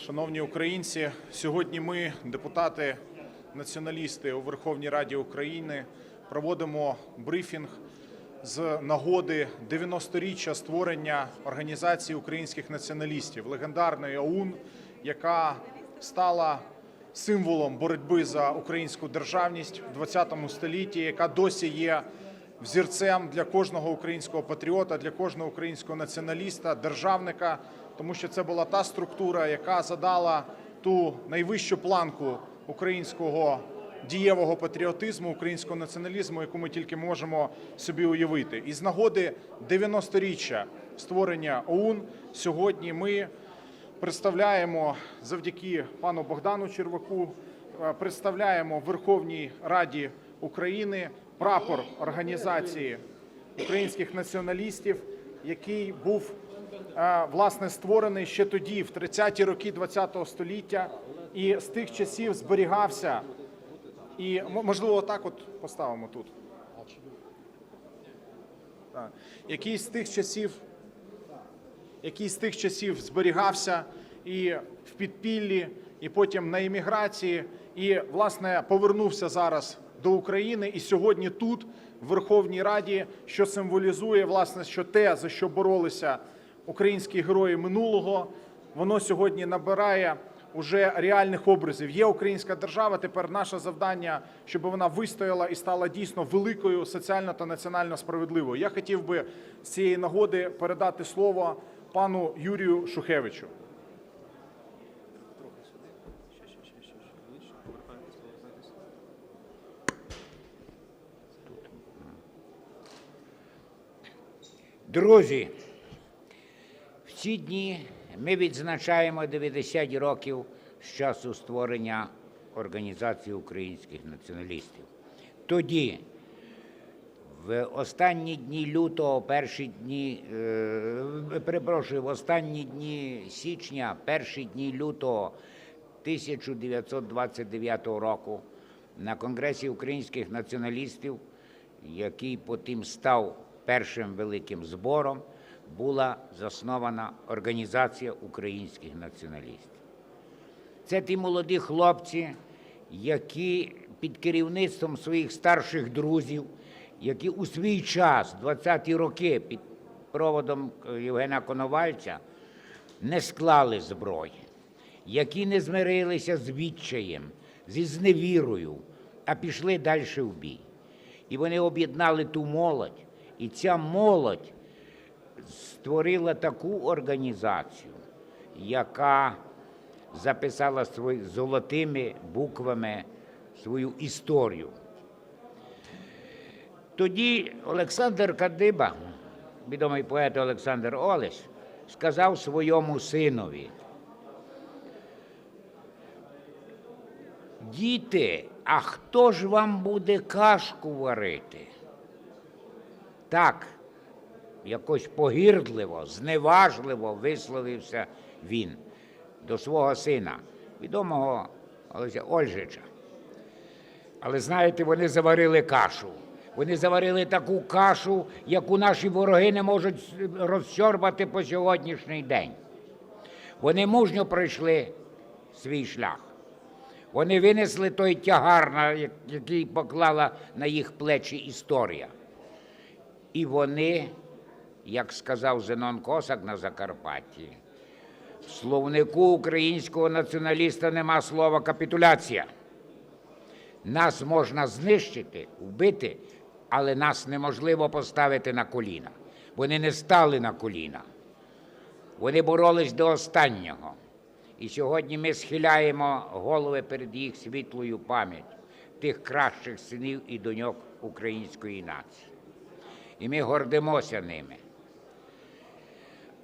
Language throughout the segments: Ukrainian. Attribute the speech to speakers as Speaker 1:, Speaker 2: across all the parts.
Speaker 1: шановні українці. Сьогодні ми, депутати, націоналісти у Верховній Раді України, проводимо брифінг з нагоди 90-річчя створення організації українських націоналістів, легендарної ОУН, яка стала символом боротьби за українську державність в 20 столітті, яка досі є взірцем для кожного українського патріота, для кожного українського націоналіста, державника, тому що це була та структура, яка задала ту найвищу планку українського дієвого патріотизму, українського націоналізму, яку ми тільки можемо собі уявити. І з нагоди 90-річчя створення ОУН сьогодні ми представляємо завдяки пану Богдану Черваку, е, представляємо Верховній Раді України прапор організації українських націоналістів, який був власне створений ще тоді, в 30-ті роки ХХ століття, і з тих часів зберігався. І можливо, так от поставимо тут. Який з тих часів який з тих часів зберігався і в підпіллі, і потім на еміграції, і власне повернувся зараз до України. І сьогодні тут, в Верховній Раді, що символізує власне, що те, за що боролися українські герої минулого, воно сьогодні набирає уже реальних образів. Є українська держава. Тепер наше завдання, щоб вона вистояла і стала дійсно великою соціально та національно справедливою. Я хотів би з цієї нагоди передати слово пану Юрію Шухевичу.
Speaker 2: Друзі, ці дні ми відзначаємо 90 років з часу створення Організації українських націоналістів. Тоді, в останні дні лютого, перші дні, е, перепрошую, в останні дні січня, перші дні лютого 1929 року на Конгресі українських націоналістів, який потім став першим великим збором, була заснована Організація українських націоналістів. Це ті молоді хлопці, які під керівництвом своїх старших друзів, які у свій час, 20-ті роки, під проводом е, Євгена Коновальця, не склали зброї, які не змирилися з відчаєм, зі зневірою, а пішли далі в бій. І вони об'єднали ту молодь, і ця молодь створила таку організацію, яка записала свої золотими буквами свою історію. Тоді Олександр Кадиба, відомий поет Олександр Олесь, сказав своєму синові: Діти, а хто ж вам буде кашку варити? Так, якось погірдливо, зневажливо висловився він до свого сина, відомого Олеся Ольжича. Але знаєте, вони заварили кашу. Вони заварили таку кашу, яку наші вороги не можуть розсьорбати по сьогоднішній день. Вони мужньо пройшли свій шлях. Вони винесли той тягар, який поклала на їх плечі історія. І вони, як сказав Зенон Косак на Закарпатті, в словнику українського націоналіста нема слова капітуляція. Нас можна знищити, вбити, але нас неможливо поставити на коліна. Вони не стали на коліна. Вони боролись до останнього. І сьогодні ми схиляємо голови перед їх світлою пам'ять, тих кращих синів і доньок української нації. І ми гордимося ними.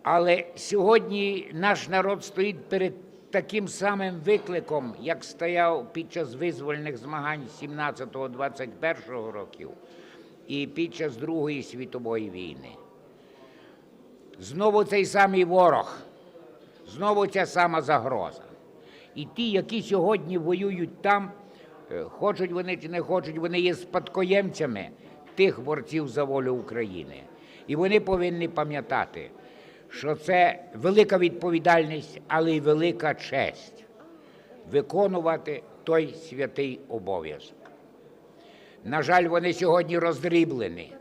Speaker 2: Але сьогодні наш народ стоїть перед таким самим викликом, як стояв під час визвольних змагань 17-21 років і під час Другої світової війни. Знову цей самий ворог, знову ця сама загроза. І ті, які сьогодні воюють там, е, хочуть вони чи не хочуть, вони є спадкоємцями тих борців за волю України. І вони повинні пам'ятати, що це велика відповідальність, але й велика честь виконувати той святий обов'язок. На жаль, вони сьогодні роздріблені.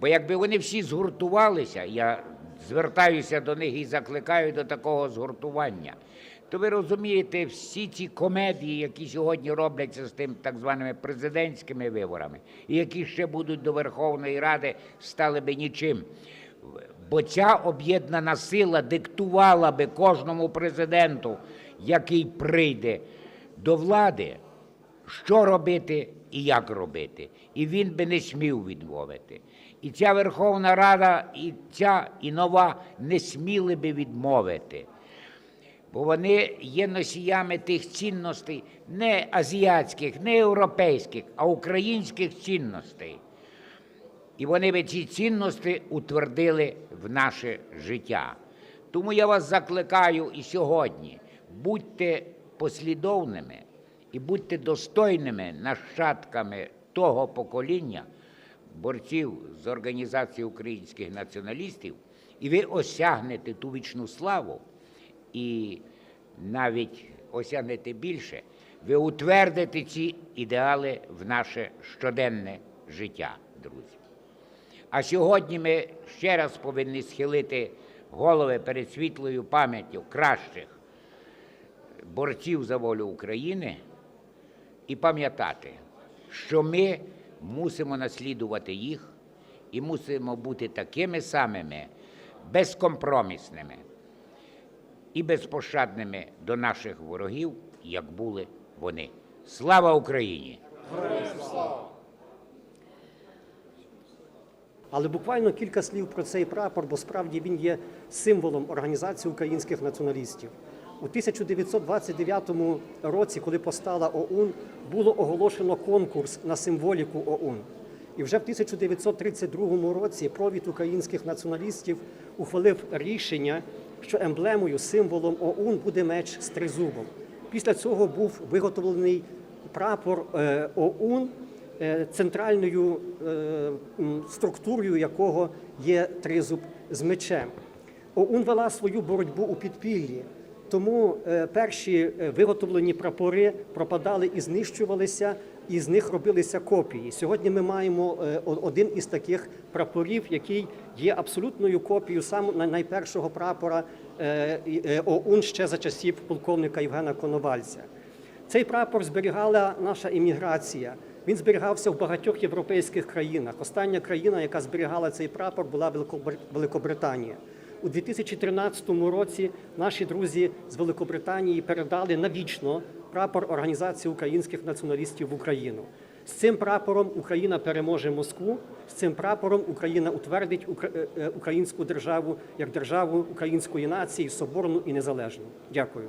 Speaker 2: Бо якби вони всі згуртувалися, я звертаюся до них і закликаю до такого згуртування, то ви розумієте, всі ці комедії, які сьогодні робляться з тим так званими президентськими виборами, і які ще будуть до Верховної Ради, стали би нічим. Бо ця об'єднана сила диктувала би кожному президенту, який прийде до влади, що робити і як робити. І він би не смів відмовити. І ця Верховна Рада, і ця і нова не сміли би відмовити. Бо вони є носіями тих цінностей не азіатських, не європейських, а українських цінностей. І вони би ці цінності утвердили в наше життя. Тому я вас закликаю і сьогодні будьте послідовними і будьте достойними нащадками того покоління борців з організації українських націоналістів, і ви осягнете ту вічну славу, і навіть осягнете більше, ви утвердите ці ідеали в наше щоденне життя, друзі. А сьогодні ми ще раз повинні схилити голови перед світлою пам'яттю кращих борців за волю України і пам'ятати, що ми мусимо наслідувати їх і мусимо бути такими самими безкомпромісними і безпощадними до наших ворогів, як були вони. Слава Україні!
Speaker 3: Але буквально кілька слів про цей прапор, бо справді він є символом організації українських націоналістів. У 1929 році, коли постала ОУН, було оголошено конкурс на символіку ОУН. І вже в 1932 році провід українських націоналістів ухвалив рішення, що емблемою, символом ОУН буде меч з тризубом. Після цього був виготовлений прапор е, ОУН, центральною е, структурою якого є тризуб з мечем. ОУН вела свою боротьбу у підпіллі, тому е, перші е, виготовлені прапори пропадали і знищувалися, і з них робилися копії. Сьогодні ми маємо е, один із таких прапорів, який є абсолютною копією сам най- найпершого прапора е, е, ОУН ще за часів полковника Євгена Коновальця. Цей прапор зберігала наша імміграція. Він зберігався в багатьох європейських країнах. Остання країна, яка зберігала цей прапор, була Великобр- Великобританія. У 2013 році наші друзі з Великобританії передали навічно прапор Організації українських націоналістів в Україну. З цим прапором Україна переможе Москву. З цим прапором Україна утвердить е, е, українську державу як державу української нації, соборну і незалежну. Дякую.